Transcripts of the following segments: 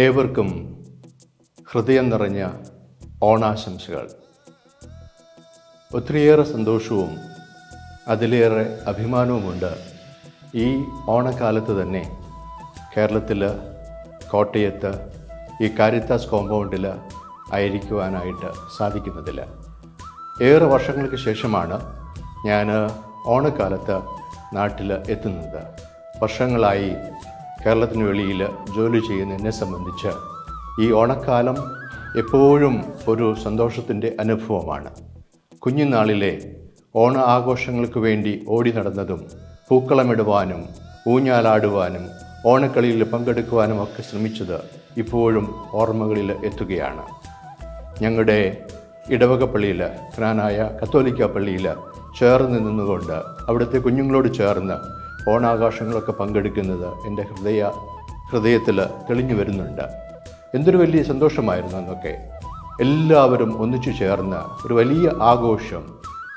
ഏവർക്കും ഹൃദയം നിറഞ്ഞ ഓണാശംസകൾ. ഒത്തിരിയേറെ സന്തോഷവും അതിലേറെ അഭിമാനവുമുണ്ട് ഈ ഓണക്കാലത്ത് തന്നെ. കേരളത്തിൽ കോട്ടയത്ത് ഈ കാരിത്താസ് കോമ്പൗണ്ടിൽ ആയിരിക്കുവാനായിട്ട് സാധിക്കുന്നതിൽ ഏറെ വർഷങ്ങൾക്ക് ശേഷമാണ് ഞാൻ ഓണക്കാലത്ത് നാട്ടിൽ എത്തുന്നത്. വർഷങ്ങളായി കേരളത്തിന് വെളിയിൽ ജോലി ചെയ്യുന്ന എന്നെ സംബന്ധിച്ച് ഈ ഓണക്കാലം എപ്പോഴും ഒരു സന്തോഷത്തിന്റെ അനുഭവമാണ്. കുഞ്ഞുനാളിലെ ഓണ ആഘോഷങ്ങൾക്ക് വേണ്ടി ഓടി നടന്നതും പൂക്കളമിടുവാനും ഊഞ്ഞാലാടുവാനും ഓണക്കളിയിൽ പങ്കെടുക്കുവാനും ഒക്കെ ശ്രമിച്ചത് ഇപ്പോഴും ഓർമ്മകളിൽ എത്തുകയാണ്. ഞങ്ങളുടെ ഇടവക പള്ളിയിൽ ക്രാനായ കത്തോലിക്ക പള്ളിയിൽ ചേർന്ന് നിന്നുകൊണ്ട് അവിടുത്തെ കുഞ്ഞുങ്ങളോട് ചേർന്ന് ഓണാഘോഷങ്ങളൊക്കെ പങ്കെടുക്കുന്നത് എന്റെ ഹൃദയ ഹൃദയത്തിൽ തെളിഞ്ഞു വരുന്നുണ്ട്. എന്തൊരു വലിയ സന്തോഷമായിരുന്നു അന്നൊക്കെ. എല്ലാവരും ഒന്നിച്ചു ചേർന്ന് ഒരു വലിയ ആഘോഷം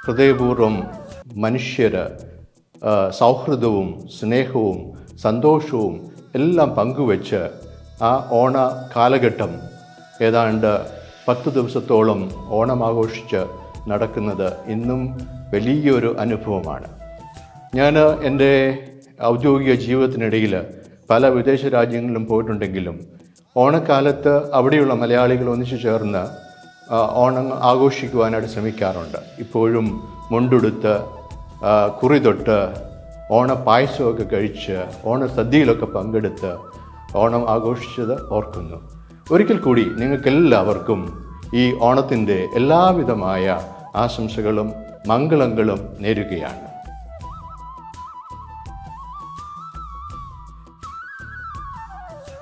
ഹൃദയപൂർവം മനുഷ്യർ സൗഹൃദവും സ്നേഹവും സന്തോഷവും എല്ലാം പങ്കുവെച്ച് ആ ഓണ കാലഘട്ടം ഏതാണ്ട് പത്ത് ദിവസത്തോളം ഓണം ആഘോഷിച്ച് നടക്കുന്നത് ഇന്നും വലിയൊരു അനുഭവമാണ്. ഞാൻ എന്റെ ഔദ്യോഗിക ജീവിതത്തിനിടയിൽ പല വിദേശ രാജ്യങ്ങളിലും പോയിട്ടുണ്ടെങ്കിലും ഓണക്കാലത്ത് അവിടെയുള്ള മലയാളികൾ ഒന്നിച്ചു ചേർന്ന് ഓണം ആഘോഷിക്കുവാനായിട്ട് ശ്രമിക്കാറുണ്ട്. ഇപ്പോഴും മുണ്ടുടുത്ത് കുറി തൊട്ട് ഓണപ്പായസമൊക്കെ കഴിച്ച് ഓണസദ്യയിലൊക്കെ പങ്കെടുത്ത് ഓണം ആഘോഷിച്ചത് ഓർക്കുന്നു. ഒരിക്കൽ കൂടി നിങ്ങൾക്കെല്ലാവർക്കും ഈ ഓണത്തിന്റെ എല്ലാവിധമായ ആശംസകളും മംഗളങ്ങളും നേരുകയാണ്.